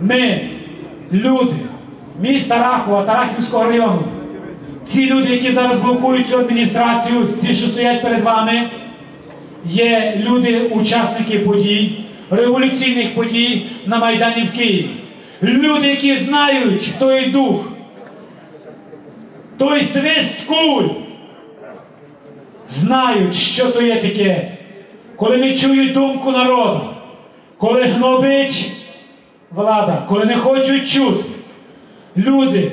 Ми, люди міста Рахова та Рахівського району, ці люди, які зараз блокують цю адміністрацію, ці, що стоять перед вами, є люди, учасники подій, революційних подій на Майдані в Києві. Люди, які знають той дух, той свист куль, знають, що то є таке, коли не чують думку народу, коли гнобить влада, коли не хочуть чути. Люди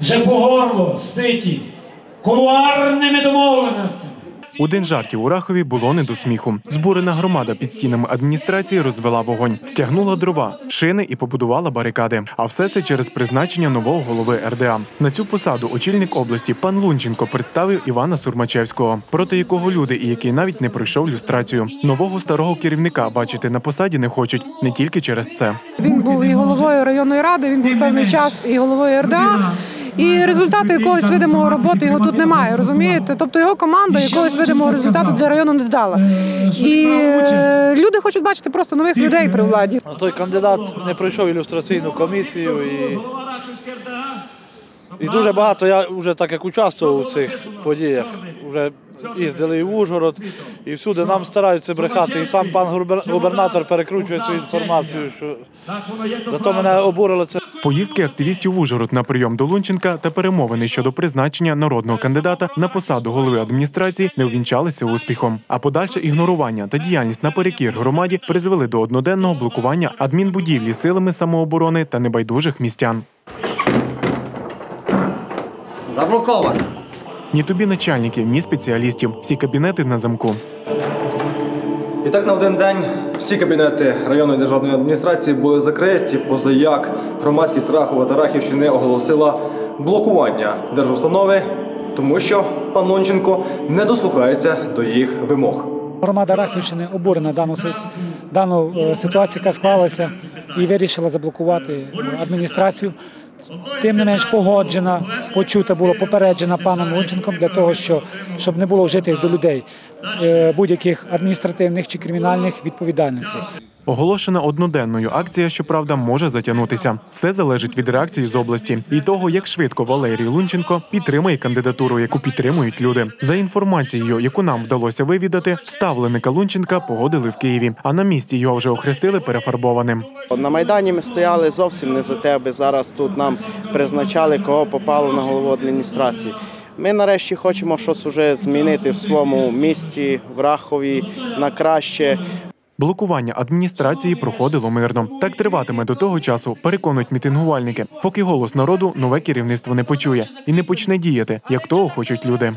вже по горло ситі кулуарними домовленостями. У день жартів у Рахові було не до сміху. Збурена громада під стінами адміністрації розвела вогонь, стягнула дрова, шини і побудувала барикади. А все це через призначення нового голови РДА. На цю посаду очільник області пан Лунченко представив Івана Сурмачевського, проти якого люди і який навіть не пройшов люстрацію. Нового старого керівника бачити на посаді не хочуть не тільки через це. Він був і головою районної ради, він був певний час і головою РДА. І результату якогось видимого роботи його тут немає, розумієте? Тобто його команда якогось видимого результату для району не дала. І е, люди хочуть бачити просто нових людей при владі. Ну, Той кандидат не пройшов ілюстраційну комісію і, і дуже багато я вже так як участвував у цих подіях. Вже їздили і в Ужгород, і всюди нам стараються брехати. І сам пан губер- губернатор перекручує цю інформацію. Що зато мене обурило це. Поїздки активістів в Ужгород на прийом до Лунченка та перемовини щодо призначення народного кандидата на посаду голови адміністрації не увінчалися успіхом. А подальше ігнорування та діяльність наперекір громаді призвели до одноденного блокування адмінбудівлі силами самооборони та небайдужих містян. Заблоковано. Ні тобі начальників, ні спеціалістів. Всі кабінети на замку. І так на один день всі кабінети районної державної адміністрації були закриті, позаяк громадськість Рахова та Рахівщини оголосила блокування держустанови, тому що пан Лонченко не дослухається до їх вимог. Громада Рахівщини обурена дану, дану е, ситуацію, яка склалася, і вирішила заблокувати е, адміністрацію. Тим не менш погоджена, почута було попереджена паном Лунченком для того, що, щоб не було вжитих до людей е, будь-яких адміністративних чи кримінальних відповідальностей. Оголошена одноденною акція, щоправда, може затягнутися. Все залежить від реакції з області і того, як швидко Валерій Лунченко підтримає кандидатуру, яку підтримують люди. За інформацією, яку нам вдалося вивідати, ставленика Лунченка погодили в Києві, а на місці його вже охрестили перефарбованим. На Майдані ми стояли зовсім не за те, аби зараз тут нам призначали, кого попало на голову адміністрації. Ми нарешті хочемо щось уже змінити в своєму місті, в Рахові на краще. Блокування адміністрації проходило мирно. Так триватиме до того часу, переконують мітингувальники, поки голос народу нове керівництво не почує і не почне діяти, як того хочуть люди.